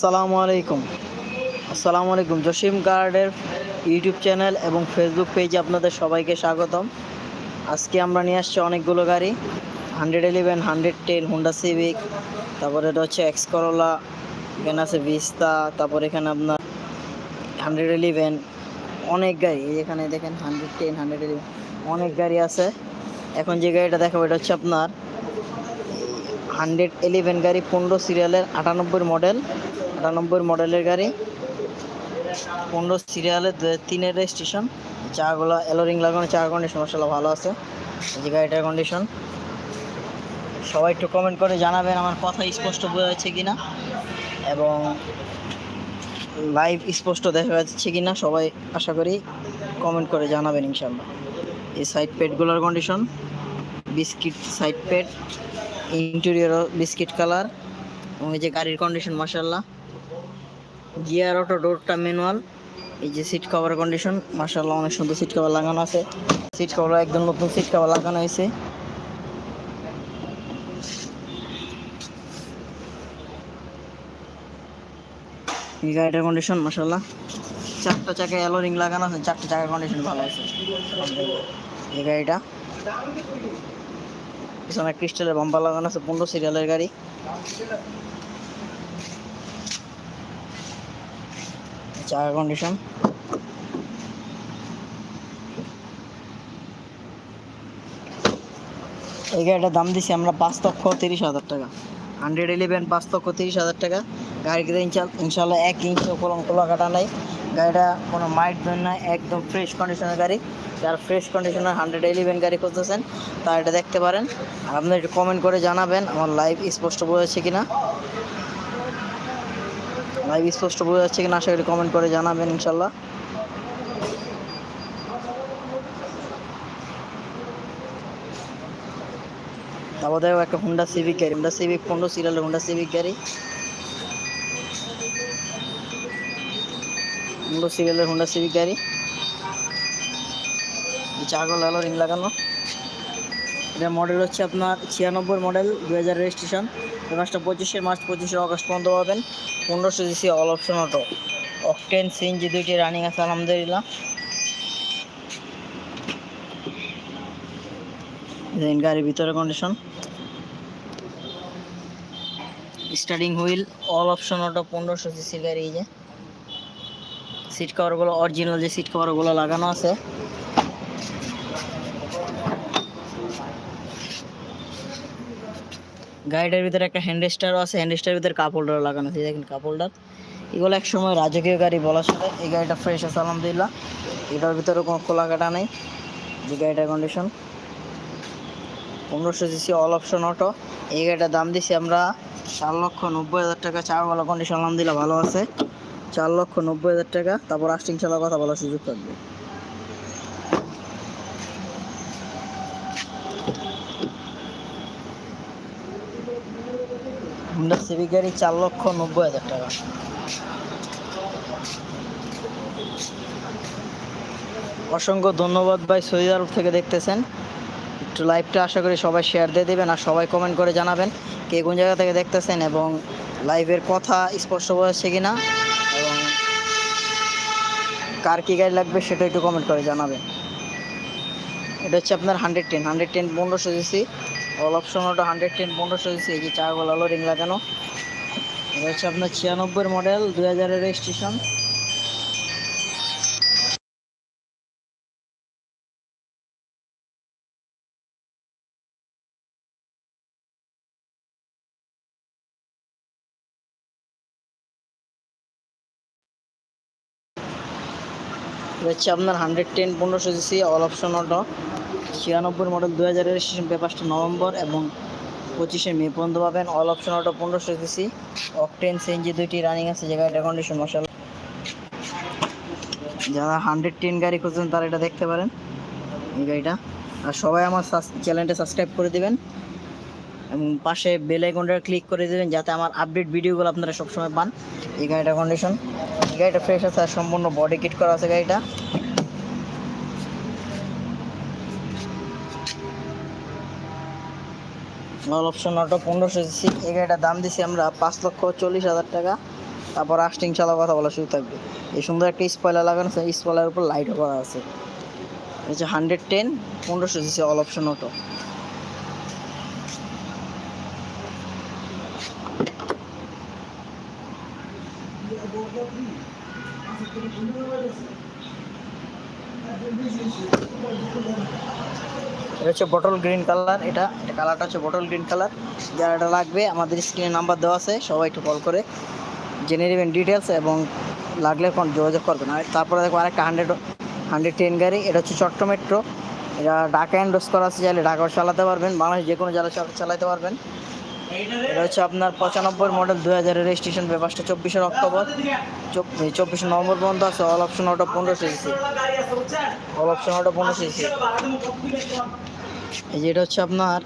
আসসালামু আলাইকুম। আসসালামু আলাইকুম। জসিম গার্ডের ইউটিউব চ্যানেল এবং ফেসবুক পেজে আপনাদের সবাইকে স্বাগতম। আজকে আমরা নিয়ে আসছি অনেকগুলো গাড়ি। Hundred eleven, hundred ten, Honda Civic, তারপরে এটা হচ্ছে এক্স করোলা এখানে আছে ভিস্তা, তারপর এখানে আপনার হান্ড্রেড ইলেভেন, অনেক গাড়ি। এখানে দেখেন হান্ড্রেড টেন, হান্ড্রেড ইলেভেন, অনেক গাড়ি আছে। এখন যে গাড়িটা দেখাবো, এটা হচ্ছে আপনার হান্ড্রেড ইলেভেন গাড়ি, পনেরো সিরিয়ালের আটানব্বই মডেল। আটানব্বই মডেলের গাড়ি। পনেরো সিরিয়ালের দু- তিনের রেজিস্ট্রেশন চাগুলো এলোরিং লাগানো, চা কন্ডিশন মশলা ভালো আছে। এই যে গাড়িটার কন্ডিশন সবাই একটু কমেন্ট করে জানাবেন আমার কথা স্পষ্ট বোঝা যাচ্ছে কিনা। এবং লাইভ স্পষ্ট দেখা যাচ্ছে কিনা, সবাই আশা করি কমেন্ট করে জানাবেন ইনশাল্লাহ এই side পেডগুলোর condition biscuit side pad interior biscuit colour এবং এই যে গাড়ির কন্ডিশন মাসাল্লাহ গিয়ার অটো ডোরটা ম্যানুয়াল এই যে সিট কভার কন্ডিশন মাসাল্লাহ অনেক সুন্দর সিট কভার লাগানো আছে। সিট কভার একদম নতুন সিট কভার লাগানো হয়েছে। এই গাড়িটার কন্ডিশন মাসাল্লাহ চারটা চাকায় অ্যালো রিং লাগানো আছে, চারটা চাকার কন্ডিশন ভালো আছে। এই গাড়িটা। পিছনে ক্রিস্টালের বাম্পার লাগানো আছে, পনেরো সিরিয়ালের গাড়ি। চাকা কন্ডিশন এই গাড়িটার দাম দিছি আমরা পাঁচ লক্ষ তিরিশ হাজার টাকা। হান্ড্রেড ইলেভেন পাঁচ লক্ষ তিরিশ হাজার টাকা। গাড়িতে ইনশাল্লাহ এক ইঞ্চ কলম খোলা কাটা নাই। গাড়িটা কোনো মাইট ধরে না, একদম ফ্রেশ কন্ডিশনের গাড়ি। যারা ফ্রেশ কন্ডিশনের হান্ড্রেড ইলেভেন গাড়ি খুঁজতেছেন, তারা এটা দেখতে পারেন। আর আপনারা একটু কমেন্ট করে জানাবেন, আমার লাইভ স্পষ্ট বোঝা যাচ্ছে কিনা। লাইভ স্পষ্ট বোঝা যাচ্ছে কিনা, আশা করি কমেন্ট করে জানাবেন, ইনশাল্লাহ। দেখো একটা হুন্ডা সিভিক গাড়ি হুন্ডা সিভিক পনেরো সিরিয়ালের হুন্ডা সিভিক গাড়ি পনেরো সিরিয়ালের হুন্ডা সিভিক গাড়ি চারগো লালো রিং লাগানো। এটা মডেল হচ্ছে আপনার ছিয়ানব্বই মডেল দু হাজার রেজিস্ট্রেশন এই পঁচিশের মার্চ পঁচিশে অগস্ট পর্যন্ত পাবেন। পনেরোশো CC all option auto octane CNG দুইটি রানিং আছে, আলহামদুলিল্লাহ। গাড়ির ভিতরে condition starting wheel all option auto পনেরোশো সিসির গাড়ি এই যে। সিট কভারগুলো অরিজিনাল যে সিট কভারগুলো লাগানো আছে। গাড়িটার ভিতরে একটা হ্যান্ড রেস্টারও আছে হ্যান্ড রেস্টারের ভিতরে কাপ হোল্ডার লাগানো আছে দেখেন কাপ হোল্ডার এগুলো এক সময় রাজকীয় গাড়ি বলা চলে এই গাড়িটা ফ্রেশ আছে, আলহামদুলিল্লাহ। এটার ভিতরে কোনো খোলা কাটা নেই, যে গাড়িটার কন্ডিশন পনেরোশো সিসি অল অপশন অটো এই গাড়িটার দাম দিছি আমরা চার লক্ষ নব্বই হাজার টাকা, চারওয়ালা কন্ডিশন আলহামদুলিল্লাহ ভালো আছে। চার লক্ষ নব্বই হাজার টাকা, তারপর আস্টিং চালার কথা বলার সুযোগ থাকবে। হুন্ডা সিভিক গাড়ি চার লক্ষ নব্বই হাজার টাকা। অসংখ্য ধন্যবাদ ভাই সৌদি আরব থেকে দেখতেছেন। একটু লাইভটা আশা করি সবাই শেয়ার দিয়ে দেবেন আর সবাই কমেন্ট করে জানাবেন কে কোন জায়গা থেকে দেখতেছেন এবং লাইভের কথা স্পষ্ট বোঝাচ্ছে কিনা এবং কার কী গাড়ি লাগবে সেটা একটু কমেন্ট করে জানাবেন। এটা হচ্ছে আপনার হান্ড্রেড টেন হান্ড্রেড টেন পনেরোশো সিসি অল অপশন ওটা হান্ড্রেড টেন পনেরোশো সিসি এই যে চার গোলালো রিং লাগানো। এটা হচ্ছে আপনার ছিয়ানব্বই মডেল দুই হাজারের রেজিস্ট্রেশন হচ্ছে আপনার হান্ড্রেড টেন পনেরোশো সিসি অল অপশন অটো ছিয়ানব্বই মডেল দু হাজার রেজিস্ট্রেশন পেপারটা নভেম্বর এবং পঁচিশে মে পর্যন্ত পাবেন। অল অপশন অটো পনেরোশো সিসি অকটেন সিএনজি দুইটি রানিং আছে, যে গাড়িটার কন্ডিশন মশাল যারা হান্ড্রেড টেন গাড়ি খুঁজছেন, তারা এটা দেখতে পারেন, এই গাড়িটা। আর সবাই আমার চ্যানেলটা সাবস্ক্রাইব করে দিবেন। পাশে বেল আইকনটা ক্লিক করে দেবেন যাতে আমার আপডেট ভিডিওগুলো আপনারা সবসময় পান। এই গাড়িটার কন্ডিশন এই গাড়িটা ফ্রেশ আছে আর সম্পূর্ণ বডি কিট করা আছে গাড়িটা। অল অপশন অটো পনেরোশো সিসি এই গাড়িটার দাম দিছি আমরা পাঁচ লক্ষ চল্লিশ হাজার টাকা। তারপর আসতে ইনশাল্লাহ কথা বলা শুরু থাকবে। এই সুন্দর একটা স্পয়লার লাগানো আছে স্পয়লার উপর লাইটও করা আছে। হচ্ছে হান্ড্রেড টেন পনেরোশো সিসি অল অপশন অটো হচ্ছে বটল গ্রিন কালার এটা এটা কালারটা হচ্ছে বটল গ্রিন কালার যারা এটা লাগবে, আমাদের স্ক্রিনে নাম্বার দেওয়া আছে, সবাই একটু কল করে জেনে নেবেন ডিটেলস এবং লাগলে কোন যোগাযোগ করবেন। আর তারপরে দেখো আরেকটা হান্ড্রেড হান্ড্রেড টেন গাড়ি, এটা হচ্ছে চট্ট মেট্রো এটা ঢাকা এন্ডোস করা আছে, চাইলে ঢাকাও চালাতে পারবেন, বাংলাদেশ যে কোনো জেলা চালাতে পারবেন। এটা হচ্ছে আপনার পঁচানব্বই মডেল দুই হাজারের রেজিস্ট্রেশন পেপারসটা চব্বিশে অক্টোবর। চব্বিশে নভেম্বর পর্যন্ত আছে অল অপশন অটো পনেরো সিসি অল অপশন অটো পনেরো সিসি এই যে এটা হচ্ছে আপনার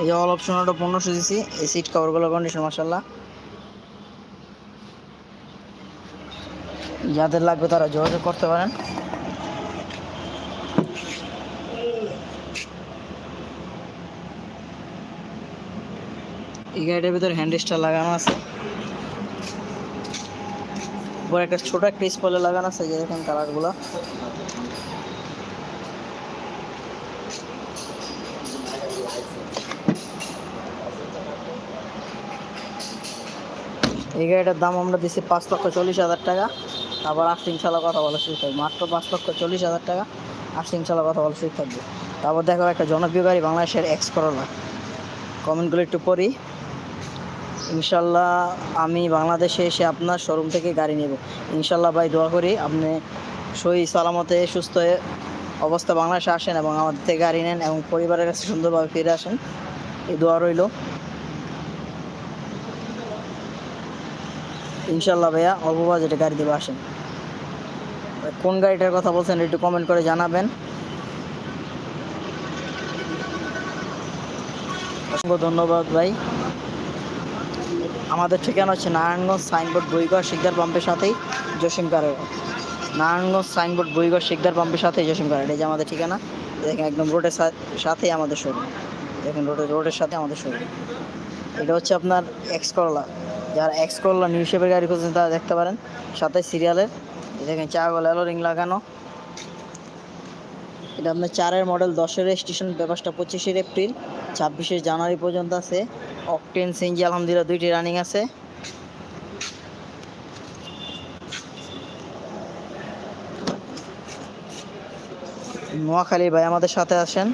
এই যে অল অপশন অটো পনেরোশো সিসি এই সিট কভারগুলো কন্ডিশন মাসাল্লাহ যাদের লাগবে তারা যোগাযোগ করতে পারেন। এই গাড়িটার ভিতরে হ্যান্ডেস্টার লাগানো আছে। উপরে একটা ছোট একটা স্পলে লাগানো আছে, যে দেখেন কালারগুলো এই গাড়িটার দাম আমরা দিচ্ছি পাঁচ লক্ষ চল্লিশ হাজার টাকা। তারপর আট ইনশাল্লাহ কথা বলা শুরু থাকবে মাত্র পাঁচ লক্ষ চল্লিশ হাজার টাকা। আট ইনশাল্লাহ কথা বলা শুরু থাকবে। তারপর দেখো একটা জনপ্রিয় গাড়ি বাংলাদেশের এক্স করোলা কমেন্টগুলো একটু পড়ি। ইনশাল্লাহ আমি বাংলাদেশে এসে আপনার শোরুম থেকে গাড়ি নেব। ইনশাল্লাহ ভাই দোয়া করি আপনি সহি সালামতে সুস্থ অবস্থা বাংলাদেশে আসেন এবং আমাদের থেকে গাড়ি নেন এবং পরিবারের কাছে সুন্দরভাবে ফিরে আসেন। এই দোয়া রইল। ইনশাল্লাহ ভাইয়া অল্প বাজেটে গাড়ি দেবে, আসেন। কোন গাড়িটার কথা বলছেন একটু কমেন্ট করে জানাবেন। অসংখ্য ধন্যবাদ ভাই। আমাদের ঠিকানা হচ্ছে নারায়ণগঞ্জ সাইনবোর্ড বইগড় শিকদার পাম্পের সাথেই জসিম কারের নারায়ণগঞ্জ সাইনবোর্ড বইগড় শিকদার পাম্পের সাথেই জসিম কারের এই যে আমাদের ঠিকানা, দেখেন একদম রোডের সাথেই আমাদের শোরুম। দেখেন রোডের রোডের সাথে আমাদের শোরুম। এটা হচ্ছে আপনার এক্স করলা যারা এক্স করলা নিউ শেপের গাড়ি খুঁজছেন তারা দেখতে পারেন। সাথে সিরিয়ালের দেখেন চা গলা এলো রিং লাগানো। এটা আপনার চারের মডেল, দশের স্টেশন পেপারসটা পঁচিশের এপ্রিল, ছাব্বিশে জানুয়ারি পর্যন্ত আছে। অকটেন সিএনজি আলহামদুলিল্লাহ দুইটি রানিং আছে। নোয়াখালী ভাই আমাদের সাথে আসেন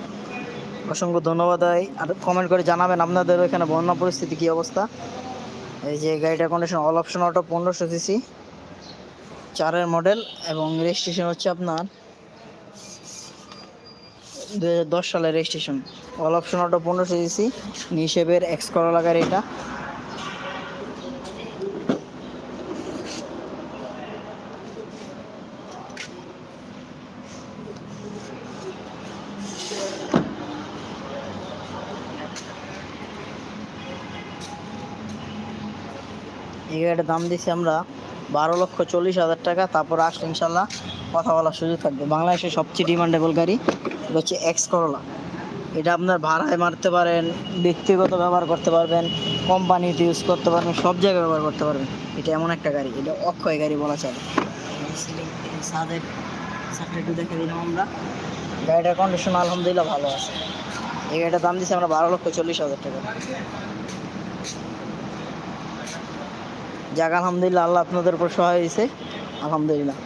অসংখ্য ধন্যবাদ ভাই। আর কমেন্ট করে জানাবেন আপনাদের ওইখানে বন্যা পরিস্থিতি কী অবস্থা। এই যে গাড়িটার কন্ডিশন অল অপশন অটো পনেরোশো সিসি চারের মডেল এবং রেজিস্ট্রেশন হচ্ছে আপনার দু দশ সালের রেজিস্ট্রেশন অল অপশন অটো পনেরোশো সিসি নিশেবের এক্স করলা গাড়ি এটা। এই গাড়িটার দাম দিচ্ছি আমরা বারো লক্ষ চল্লিশ হাজার টাকা। তারপর আসলে ইনশাল্লাহ কথা বলার সুযোগ থাকবে। বাংলাদেশের সবচেয়ে ডিমান্ডেবল গাড়ি এটা হচ্ছে এক্স করলা এটা আপনার ভাড়ায় মারতে পারেন ব্যক্তিগত ব্যবহার করতে পারবেন কোম্পানিতে ইউজ করতে পারবেন সব জায়গায় ব্যবহার করতে পারবেন। এটা এমন একটা গাড়ি এটা অক্ষয় গাড়ি বলা চলে। সাদের একটু দেখে দিলাম আমরা। গাড়িটার কন্ডিশন আলহামদুলিল্লাহ ভালো আছে। এই গাড়িটার দাম দিচ্ছি আমরা বারো লক্ষ চল্লিশ হাজার টাকা। যাক আলহামদুলিল্লাহ আল্লাহ আপনাদের উপর সহায় হয়েছে। আলহামদুলিল্লাহ।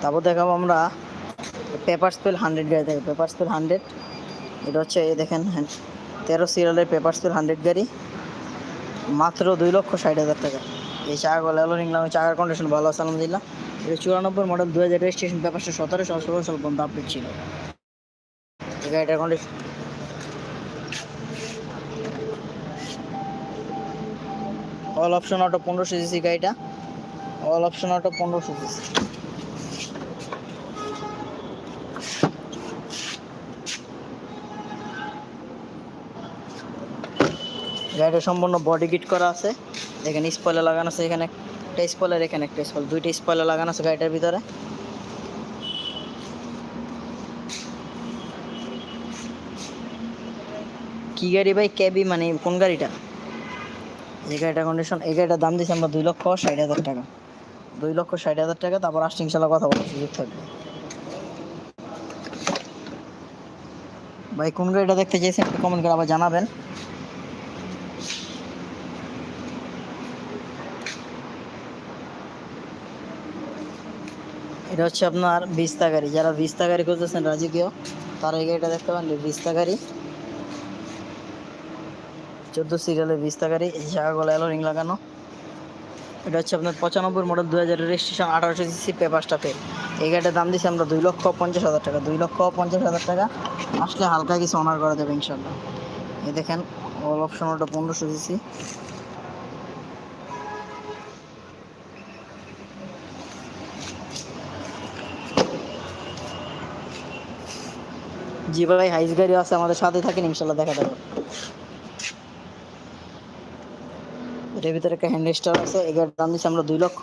তারপর দেখাবো আমরা পেপার স্পেল হান্ড্রেড গাড়ি থাকে পেপার স্পেল হান্ড্রেড এটা হচ্ছে, এই দেখেন হ্যাঁ তেরো সিরিয়ালের পেপার স্পেল হান্ড্রেড গাড়ি, মাত্র দুই লক্ষ ষাট হাজার টাকা। এই চাকাগুলো এলো নিলাম চাকার কন্ডিশন ভালো আছে, আলহামদুলিল্লাহ। এটা চুরানব্বই মডেল দু হাজার রেজিস্ট্রেশন পেপারটা সতেরোশো ষোলো সাল পর্যন্ত আপডেট ছিল। এই গাড়িটার কন্ডিশন অল অপশন অটো পনেরোশো সিসি গাড়িটা। অল অপশন অটো পনেরোশো সিসি গাড়িটা সম্পূর্ণ বডি কিট করা আছে। এখানে স্পয়লার লাগানো আছে, এখানে একটা স্পয়লার এখানে একটা স্পয়লার দুইটা স্পয়লার লাগানো আছে গাড়িটার ভিতরে। কি গাড়ি ভাই? ক্যাবি মানে কোন গাড়িটা? এই গাড়িটা কন্ডিশন এই গাড়িটার দাম দিচ্ছি আমরা দুই লক্ষ ষাট হাজার টাকা। দুই লক্ষ ষাট হাজার টাকা, তারপর আসছে ইনশাল্লাহ কথা বলার সুযোগ থাকবে। ভাই, কোন গাড়িটা দেখতে চাইছেন একটু কমেন্ট করে আবার জানাবেন। এটা হচ্ছে আপনার বিস্তা গাড়ি। যারা বিস্তা গাড়ি খুঁজতেছেন রাজকীয় তারা এই গাড়িটা দেখতে পারেন বিস্তা গাড়ি। চোদ্দ সিরিয়ালের বিস্তা গাড়ি জায়গাগুলো এলো রিং লাগানো। এটা হচ্ছে আপনার পঁচানব্বই মডেল দু হাজার রেজিস্ট্রেশন, আঠারোশো সিসি পেপারসটা ফেল এই গাড়িটার দাম দিচ্ছি আমরা দুই লক্ষ পঞ্চাশ হাজার টাকা। দুই লক্ষ পঞ্চাশ হাজার টাকা। আসলে হালকা কিছু অনার করা দেবে ইনশাল্লাহ এই দেখেন অল অপশন ওটা পনেরোশো সিসি। জি ভাই হাইস গাড়ি আছে, আমাদের সাথে থাকেন, ইনশাল্লাহ দেখা দেবো এটার ভিতরে একটা হ্যান্ড স্টার আছে এগারোর দাম দিচ্ছি আমরা দুই লক্ষ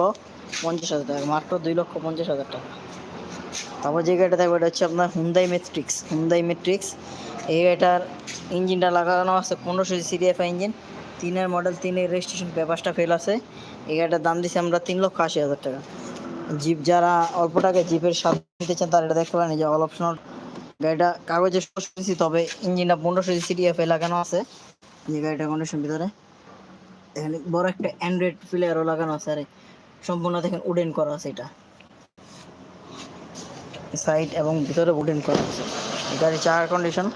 পঞ্চাশ হাজার টাকা, মাত্র দুই লক্ষ পঞ্চাশ হাজার টাকা। তারপর যে গাড়িটা থাকবে, এটা হচ্ছে আপনার হুন্দাই মেট্রিক্স হুন্দাই মেট্রিক্স এই গাড়িটার ইঞ্জিনটা লাগানো আছে, পনেরোশো সিডিএফআই ইঞ্জিন। তিনের মডেল তিনের রেজিস্ট্রেশন পেপারসটা ফেল আছে। এই গাড়িটার দাম দিচ্ছি আমরা তিন লক্ষ আশি হাজার টাকা। জিপ যারা অল্প টাকায় জিপের স্বাদ নিতে চান, তারা এটা দেখতে পারেন যে অল অপশনাল গাড়িটা কাগজে দিচ্ছি তবে ইঞ্জিনটা পনেরোশো সিডিএফআই লাগানো আছে। এই গাড়িটা কন্ডিশন ভিতরে। এখানে বড় একটা অ্যান্ড্রয়েড প্লেয়ারও লাগানো আছে, আরে সম্পূর্ণ দেখেন উডেন করা আছে এটা। সাইড এবং ভিতরে উডেন করা আছে। এই গাড়ির চাকার কন্ডিশন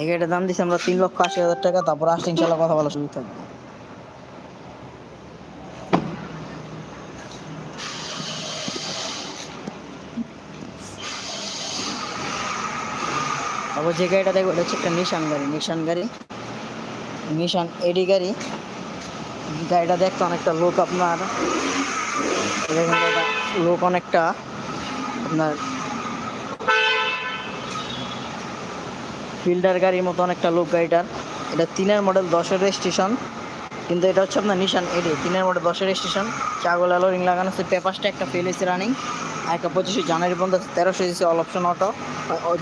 এই গাড়িটার দাম দিচ্ছি আমরা তিন লক্ষ আশি হাজার টাকা, তারপর আসলে ইনশাল্লাহ কথা বলা সুযোগ থাকবে তারপর যে গাড়িটা দেখব, এটা হচ্ছে একটা নিশান গাড়ি। নিশান গাড়ি নিশান এডি গাড়ি। গাড়িটা দেখতে অনেকটা লোক আপনার লোক অনেকটা আপনার ফিল্ডার গাড়ির মতো অনেকটা লোক গাড়িটার। এটা তিনের মডেল দশের স্টেশন কিন্তু এটা হচ্ছে আপনার নিশান এডি তিনের মডেল দশের স্টেশন চাগল অ্যালোরিং লাগানো আছে পেপারসটা একটা ফেল হয়েছে রানিং একটা পঁচিশে জানুয়ারি পর্যন্ত তেরোশো দিয়েছে all option auto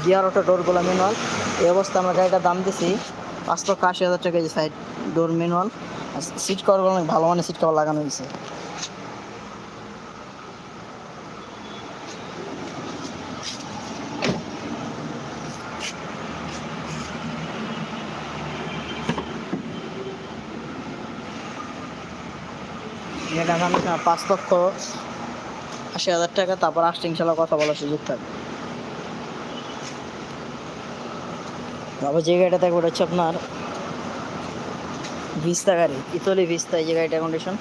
gear auto, ডোরগুলো manual এই অবস্থা আমরা গাড়িটার দাম দিছি পাঁচ লক্ষ আশি হাজার টাকা যে সাইড ডোর ম্যানুয়াল সিট কভারগুলো অনেক ভালো মানের সিট কভার লাগানো হয়েছে। পাঁচ লক্ষ আশি হাজার টাকা, তারপর আসছে ইনশাল্লাহ কথা বলার সুযোগ থাকবে। তারপর যে গাড়িটা থাকবে ওটা হচ্ছে আপনার ভিস্তা গাড়ি, ইতলি ভিস্তা, এই যে গাড়িটা কন্ডিশন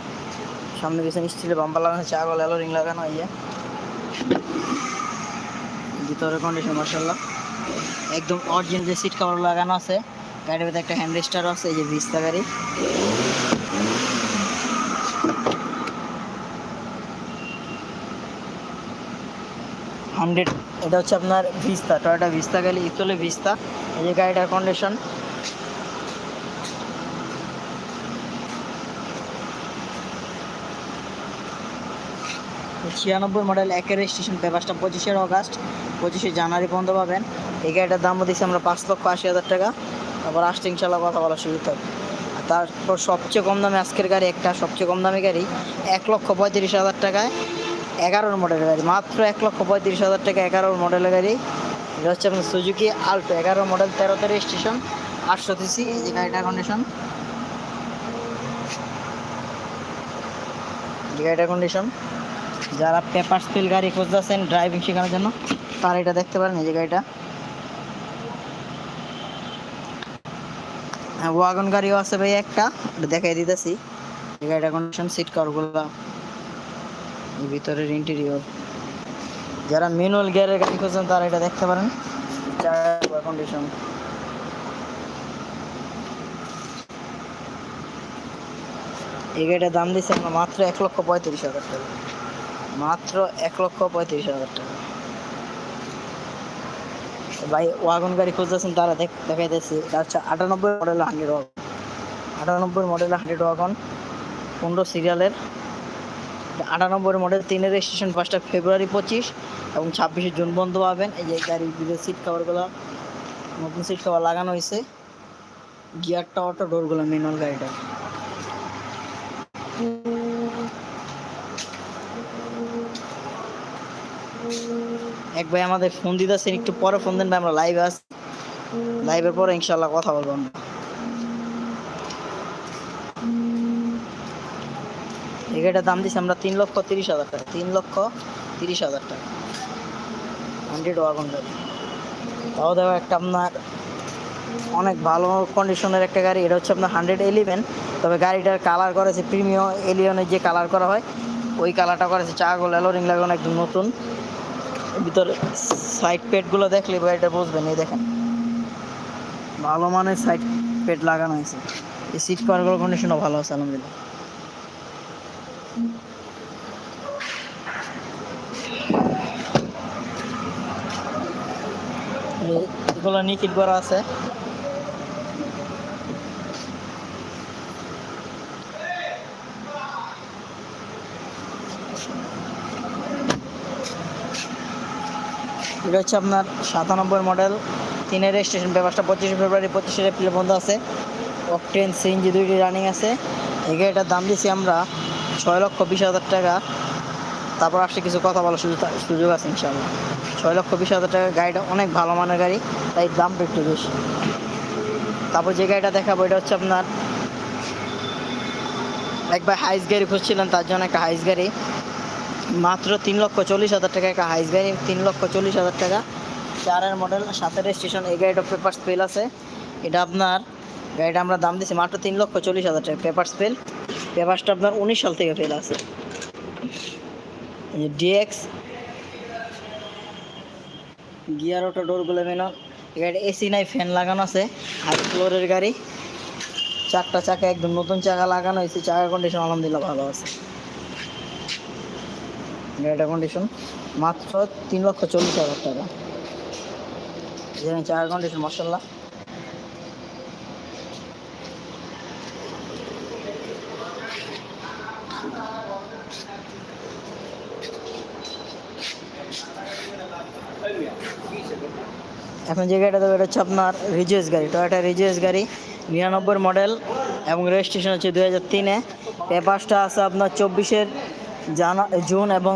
সামনে পিছনে স্টিলের বাম্পার লাগানো আছে, আগল অ্যালোরিং লাগানো, এই যে। ভিতরে কন্ডিশন মার্শাল্লাহ একদম অরিজিনাল যে সিট কভার লাগানো আছে, গাড়ির ভিতরে একটা হ্যান্ড রেস্টার আছে, এই যে ভিস্তা গাড়ি। হান্ড্রেড। এটা হচ্ছে আপনার ভিস্তা, টয়টা ভিস্তা গেলে ইতলে ভিস্তা, এই যে গাড়িটার কন্ডিশন ছিয়ানব্বই মডেল একের রেজিস্ট্রেশন পেপারসটা পঁচিশে অগাস্ট পঁচিশে জানুয়ারি পর্যন্ত পাবেন। এই গাড়িটার দাম দিচ্ছি আমরা পাঁচ লক্ষ আশি হাজার টাকা। তারপর আসতে ইনশাল্লাহ কথা বলার সুযোগ থাকবে তারপর সবচেয়ে কম দামে আজকের গাড়ি একটা, সবচেয়ে কম দামি গাড়ি এক লক্ষ পঁয়ত্রিশ হাজার টাকায়। এগারোর মডেলের গাড়ি, মাত্র এক লক্ষ পঁয়ত্রিশ হাজার টাকা এগারোর মডেলের গাড়ি। এটা হচ্ছে আপনার সুজুকি আলটো এগারো মডেল তেরোতে রেজিস্ট্রেশন আটশো সিসি এই যে গাড়িটার কন্ডিশন গাড়িটার কন্ডিশন যারা পেপার স্পিল গাড়ি খুঁজতেছেন ড্রাইভিং শেখানোর জন্য, তারা এটা দেখতে পারেন, এই যে গাড়িটা। হ্যাঁ ওয়াগন গাড়িও আছে ভাই একটা দেখাই দিতেছি। এই গাড়িটার কন্ডিশন সিট কারগুলো ভিতরের ইন্টেরিয়র যারা ম্যানুয়াল গিয়ারের গাড়ি খুঁজছেন, তারা এটা দেখতে পারেন। কন্ডিশন এই গাড়িটার দাম দিচ্ছে আমরা মাত্র এক লক্ষ পঁয়ত্রিশ হাজার টাকা। মাত্র এক লক্ষ পঁয়ত্রিশ হাজার টাকা। ভাই ওয়াগন গাড়ি খুঁজতেছেন, তারা দেখ, দেখাইতেছি। এটা হচ্ছে আটানব্বই মডেল হান্ড্রেড ওয়াগন আটানব্বই মডেল হান্ড্রেড ওয়াগন পনেরো সিরিয়ালের আটানব্বই মডেল তিনের রেজিস্ট্রেশন পাঁচটা ফেব্রুয়ারি পঁচিশ এবং ছাব্বিশে জুন বন্ধ পাবেন। এই যে গাড়ির ভিতরে সিট কভারগুলো নতুন সিট কভার লাগানো হয়েছে। গিয়ারটা অটো ডোরগুলো ম্যানুয়াল গাড়িটা। এক ভাই আমাদের ফোন দিতেছেন, একটু পরে ফোন দেন ভাই, আমরা লাইভে আস লাইভের পরে ইনশাল্লাহ কথা বলব আমরা। এই গাড়িটার দাম দিচ্ছি আমরা তিন লক্ষ তিরিশ হাজার টাকা। তিন লক্ষ তিরিশ হাজার টাকা। হান্ড্রেড ওয়াগন গাড়ি তাও দেখো একটা আপনার অনেক ভালো কন্ডিশনের একটা গাড়ি। এটা হচ্ছে আপনার হান্ড্রেড এলিভেন তবে গাড়িটার কালার করেছে প্রিমিয়াম এলিয়নের যে কালার করা হয়, ওই কালারটা করেছে চাগল এলোরিং লাগানো একদম নতুন। ভিতরে সাইড পেডগুলো দেখলে গাড়িটা বুঝবেন, এই দেখেন। ভালো মানের সাইড পেড লাগানো হয়েছে। এই সিট কভারগুলোর কন্ডিশনও ভালো আছে, আলহামদুলিল্লাহ এই- এগুলো নিকিট করা আছে। এটা হচ্ছে আপনার সাতানব্বই মডেল। তিনের রেজিস্ট্রেশন পেপারটা পঁচিশে ফেব্রুয়ারি, পঁচিশে এপ্রিল বন্ধ আছে। অকটেন সিএনজি দুইটি রানিং আছে। এই গাড়িটার দাম দিয়েছি আমরা ছয় লক্ষ বিশ হাজার টাকা। তারপর আসলে কিছু কথা বলার সুযোগ সুযোগ আছে ইনশাল্লাহ ছয় লক্ষ বিশ হাজার টাকা গাড়িটা অনেক ভালো মানের গাড়ি, তাই দামটা একটু বেশি। তারপর যে গাড়িটা দেখাবো, এটা হচ্ছে আপনার একবার হাইস গাড়ি খুঁজছিলেন তার জন্য একটা হাইস গাড়ি। মাত্র তিন লক্ষ চল্লিশ হাজার টাকা একটা হাইস গাড়ি, তিন লক্ষ চল্লিশ হাজার টাকা। চারের মডেল, সাতের স্টেশন এই গাড়িটা পেপার স্পেল আছে। এটা আপনার, গাড়িটা আমরা দাম দিচ্ছি মাত্র তিন লক্ষ চল্লিশ হাজার টাকা পেপার স্পেল পেপারসটা আপনার উনিশ সাল থেকে ফেল আছে। ডিএক্স গিয়ার অটো ডোরগুলো মেনো গাড়ি এসি নাই ফ্যান লাগানো আছে হাই ফ্লোরের গাড়ি। চারটা চাকা, একদম নতুন চাকা লাগানো হয়েছে, চাকা কন্ডিশন আলহামদুলিল্লাহ ভালো আছে। গাড়িটার কন্ডিশন মাত্র তিন লক্ষ চল্লিশ হাজার টাকা। যেখানে চাকা কন্ডিশন মশাল্লা এখন যে গাড়িটা দেবো হচ্ছে আপনার রিজুয়েস গাড়ি টয়োটা রিজুয়েস গাড়ি, নিরানব্বই মডেল এবং রেজিস্ট্রেশন হচ্ছে দু হাজার তিনে। পেপারসটা আছে আপনার চব্বিশের জানা জুন এবং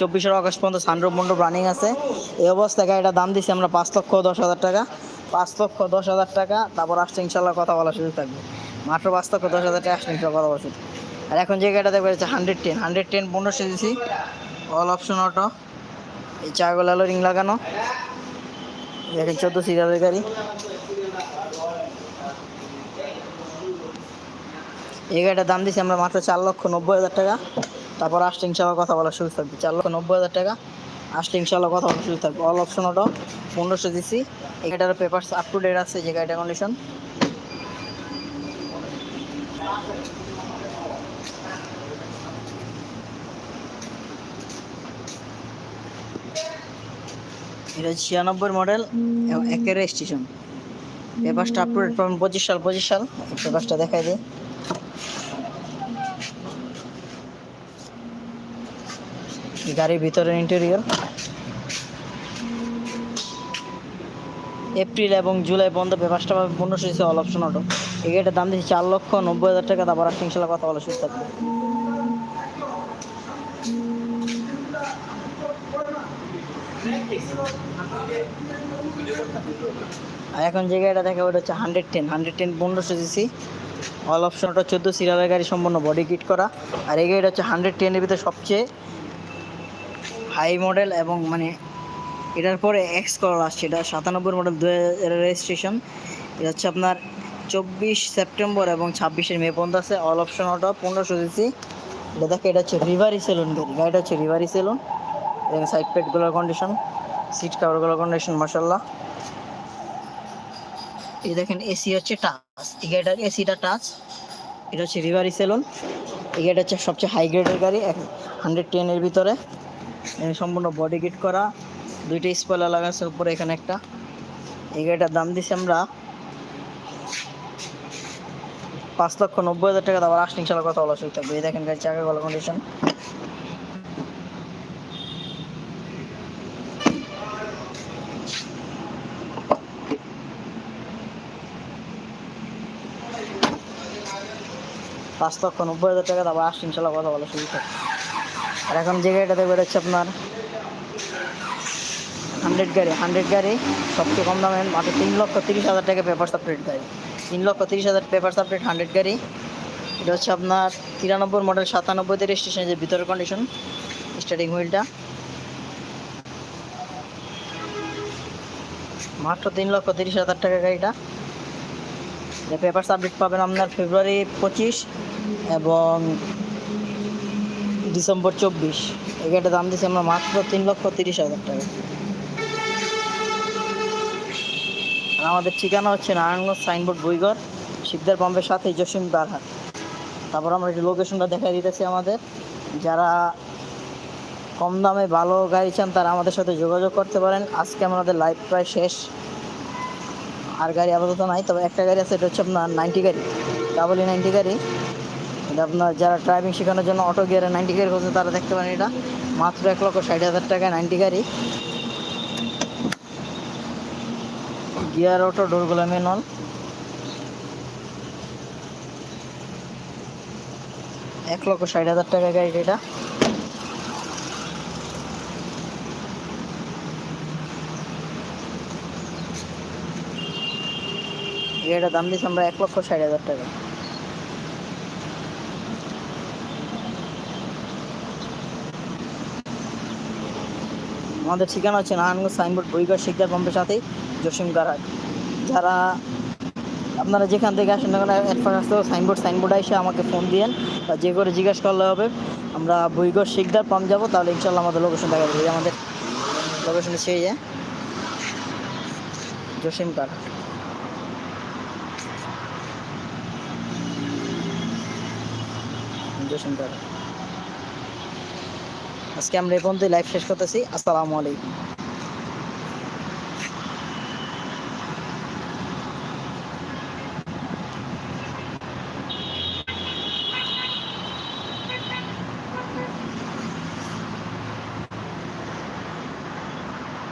চব্বিশের আগস্ট পর্যন্ত সানরুফ মন্ডপ রানিং আছে। এই অবস্থায় গাড়িটা দাম দিচ্ছি আমরা পাঁচ লক্ষ দশ হাজার টাকা। পাঁচ লক্ষ দশ হাজার টাকা, তারপর আসছে ইনশাল্লাহ কথা বলার সুযোগ থাকবে। মাত্র পাঁচ লক্ষ দশ হাজার টাকা আসলে ইনশাল্লাহ কথা বলার সুযোগ। আর এখন যে গাড়িটা দেখবে হচ্ছে হান্ড্রেড টেন হান্ড্রেড টেন পনেরোশো দিছি। অল অপশন অটো এই চারগুলো রিং লাগানো। দেখেন চোদ্দ সিরিয়ালের গাড়ি। এই গাড়িটার দাম দিচ্ছি আমরা মাত্র চার লক্ষ নব্বই হাজার টাকা। তারপর আসলে ইনশাল্লাহ কথা বলার সুযোগ থাকবে। চার লক্ষ নব্বই হাজার টাকা। আসলে ইনশাল্লাহ কথা বলার সুযোগ থাকবে। অল অপশন অটো পনেরোশো দিচ্ছি এই গাড়িটার আপ টু ডেট আছে, যে গাড়িটার কন্ডিশন এটা ছিয়ানব্বই মডেল এবং একের রেজিস্ট্রেশন পেপারসটা আপ টু পাবেন পঁচিশ সাল পঁচিশ সাল পেপারসটা দেখাই দিই। গাড়ির ভিতরের ইন্টেরিয়র এপ্রিল এবং জুলাই বন্ধ পেপারসটা পাবে পনেরোশো অল অপশন অটো এই গাড়িটার দাম দিচ্ছে চার লক্ষ নব্বই হাজার টাকা, তারপর ইনশাল্লাহ কথা বলা সুস্থ থাকবে। এখন যে গাড়িটা দেখা ওটা হচ্ছে হান্ড্রেড টেন হান্ড্রেড টেন পনেরোশো সিসি অল অপশন ওটা চোদ্দ সিরিয়ালের গাড়ি, সম্পূর্ণ বডি কিট করা। আর এই গাড়িটা হচ্ছে হান্ড্রেড টেনের ভিতরে সবচেয়ে হাই মডেল এবং মানে এটার পরে এক্স কলার আসছে। এটা সাতানব্বই মডেল দু রেজিস্ট্রেশন এটা হচ্ছে আপনার চব্বিশ সেপ্টেম্বর এবং ছাব্বিশের মে পর্যন্ত আছে। অল অপশন অটো পনেরোশো সিসি এটা দেখে, এটা হচ্ছে রিভারি সেলুন গাড়ি। গাড়িটা হচ্ছে রিভারি সেলুন এবং সাইড পেডগুলোর কন্ডিশন সিট কাভারগুলোর কন্ডিশন মাসাল্লাহ এই দেখেন এসি হচ্ছে টাচ এই গাড়িটার এসিটা টাচ এটা হচ্ছে রিভারি সেলুন এই গাড়িটা হচ্ছে সবচেয়ে হাই গ্রেডের গাড়ি হান্ড্রেড টেনের ভিতরে। সম্পূর্ণ বডি কিট করা, দুইটা স্পয়লার লাগাচ্ছে উপরে এখানে একটা। এই গাড়িটার দাম দিছি আমরা পাঁচ লক্ষ নব্বই হাজার টাকা, তারপর আসলে ইনশাল্লাহ কথা বলা সুযোগ থাকবে এই দেখেন গাড়ি চাকা কন্ডিশন পাঁচ লক্ষ নব্বই হাজার টাকা, তারপর আসছে ইনশাল্লাহ কথা বলা শুরু থাকে আর এখন যে গাড়িটা দেখবে হচ্ছে আপনার হান্ড্রেড গাড়ি। হান্ড্রেড গাড়ি, সবচেয়ে কম দামে মাত্র তিন লক্ষ তিরিশ হাজার টাকা পেপার সাপরেট গাড়ি। তিন লক্ষ তিরিশ হাজার পেপার সাপরেট হান্ড্রেড গাড়ি। এটা হচ্ছে আপনার তিরানব্বই মডেল সাতানব্বইতে রেজিস্ট্রেশন যে ভিতরের কন্ডিশন স্টার্টিং হুইলটা মাত্র তিন লক্ষ তিরিশ হাজার টাকা গাড়িটা। পেপার সাবমিট পাবেন আপনার ফেব্রুয়ারি পঁচিশ। এবং ডিসেম্বর চব্বিশ। এই গাড়িটার দাম দিচ্ছি আমরা মাত্র তিন লক্ষ তিরিশ হাজার টাকা। আর আমাদের ঠিকানা হচ্ছে নারায়ণগঞ্জ সাইনবোর্ড বইঘর, শিকদার পাম্পের সাথে জসিম বারহাট তারপর আমরা একটু লোকেশনটা দেখাই দিতেছি আমাদের। যারা কম দামে ভালো গাড়ি চান, তারা আমাদের সাথে যোগাযোগ করতে পারেন। আজকে আমাদের লাইফ প্রায় শেষ। আর গাড়ি আপাতত নাই, তবে একটা গাড়ি আছে, এটা হচ্ছে আপনার নাইনটি গাড়ি ডাবল নাইনটি গাড়ি। এটা আপনার যারা ড্রাইভিং শেখানোর জন্য অটো গিয়ারে নাইনটি গাড়ি করছে, তারা দেখতে পারেন এটা। মাত্র এক লক্ষ ষাট হাজার টাকায় নাইনটি গাড়ি। গিয়ার অটো ডোরগুলো ম্যানুয়াল এক লক্ষ ষাট হাজার টাকা গাড়ি এটা। গাড়িটার দাম দিচ্ছি আমরা এক লক্ষ ষাট হাজার টাকা। আমাদের ঠিকানা হচ্ছে নারায়ণগঞ্জ সাইনবোর্ড বইগড় শিকদার পাম্পের সাথেই জসিম গারহাট যারা আপনারা যেখান থেকে আসেন না কেন আসতে সাইনবোর্ড সাইনবোর্ড এসে আমাকে ফোন দিয়েন বা যে করে জিজ্ঞাসা করলে হবে। আমরা বইগড় শিকদার পাম্প যাব, তাহলে ইনশাল্লাহ আমাদের লোকেশন দেখা যাবে আমাদের লোকেশনে সেই যে জসিম গারহাট জসিম গারহাট আজকে আমরা এই পর্যন্তই লাইভ শেষ করতেছি। আসসালামু আলাইকুম।